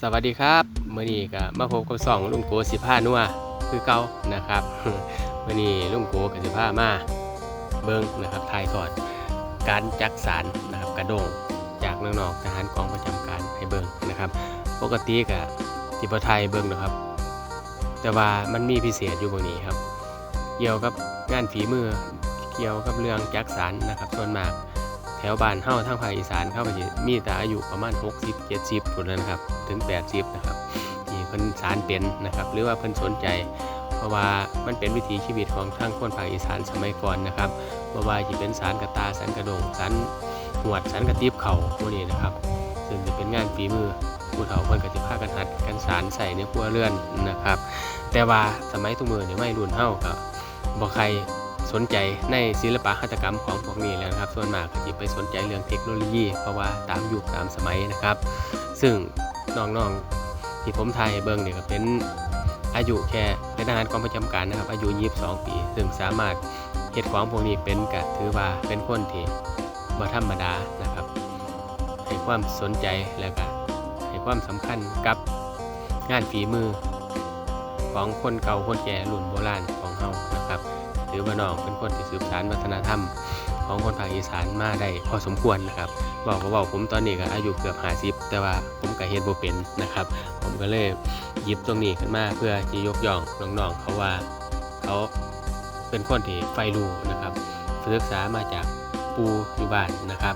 สวัสดีครับเมื่อนี้ก็มาพบกับสองลุงโกสิผ้านัวคือเก่านะครับเมื่อนี้ลุงโกกับสิผ้ามาเบิ้งนะครับทายทอดการจักสารนะครับกระดงจากน้องๆทหารกองประจำการให้เบิ้งนะครับ ปกติกับทิบไทยเบิ้งนะครับ แต่ว่ามันมีพิเศษอยู่บางนี้ครับ เกี่ยวกับงานฝีมือเกี่ยวกับเรื่องจักสารนะครับส่วนมาก ถวบ้านเฮาทางภาคอีสานเข้าไปมีแต่อายุประมาณ 60 70คนแล้วนะครับถึง 80 นะครับที่เพิ่นสารเป็นนะครับ หรือว่าเพิ่นสนใจ เพราะว่ามันเป็นวิถีชีวิตของทางคนภาคอีสานสมัยก่อนนะครับบ่ว่าจะเป็นสารกระตาสารกระดงสารหวดสารกระติบเข่าพวกนี้นะครับซึ่งจะเป็นงานฝีมือผู้เฒ่าเพิ่นก็จะพากันหัดกันสารใส่ในครัวเรือนนะครับ แต่ว่าสมัยทุกมือเนี่ยไม่รุ่นเฮาก็บ่ใคร สนใจในศิลปะหัตถกรรมของพวกนี้แล้วนะครับ ส่วนมากก็จะไปสนใจเรื่องเทคโนโลยี เพราะว่าตามยุคตามสมัยนะครับ ซึ่งน้องๆที่ผมทายเบิ่งเนี่ยก็เป็นอายุแค่เป็นทหารกองประจำการนะครับ อายุ 22 ปี ซึ่งสามารถเฮ็ดของพวกนี้เป็นก็ถือว่าเป็นคนที่บ่ธรรมดานะครับ ให้ความสนใจแล้วก็ให้ความสำคัญกับงานฝีมือของคนเก่าคนแก่รุ่นโบราณของเฮานะครับ ถือว่าน้องเป็นคนที่สืบสานวัฒนธรรม ของคนภาคอีสานมาได้พอสมควรนะครับบอกก็บอกผมตอนนี้ก็อายุเกือบหาสิบแต่ว่าผมก็เฮ็ดบ่เป็นนะครับ ผมก็เลยหยิบตรงนี้ขึ้นมาเพื่อจะยกย่องน้องๆเขาว่าเขาเป็นคนที่ไฟรู้นะครับศึกษามาจากปูอยู่บ้านนะครับ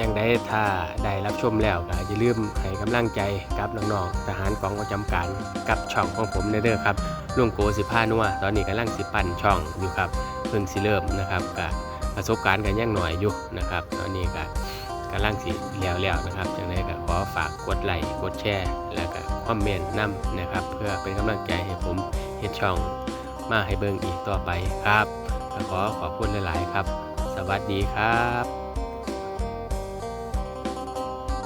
ยังได้ถ้าได้รับชมแล้วก็อย่าลืมให้กำลังใจกับน้องๆทหารกองประจำการกับช่องของผมเด้อครับลุงโกสิพานัวตอนนี้กำลังสิปั่นช่องอยู่ครับเพิ่งสิเริ่มนะครับกับประสบการณ์กันยังหน่อยอยู่นะครับ ตอนนี้ก็กำลังสิแล้วๆนะครับจังไดก็ขอฝากกดไลค์กดแชร์ แล้วก็คอมเมนต์นํนะครับ เพื่อเป็นกำลังใจให้ผมเฮ็ดช่องมาให้เบิ่งอีกต่อไปครับขอขอบคุณหลาย ๆ ครับ สวัสดีครับ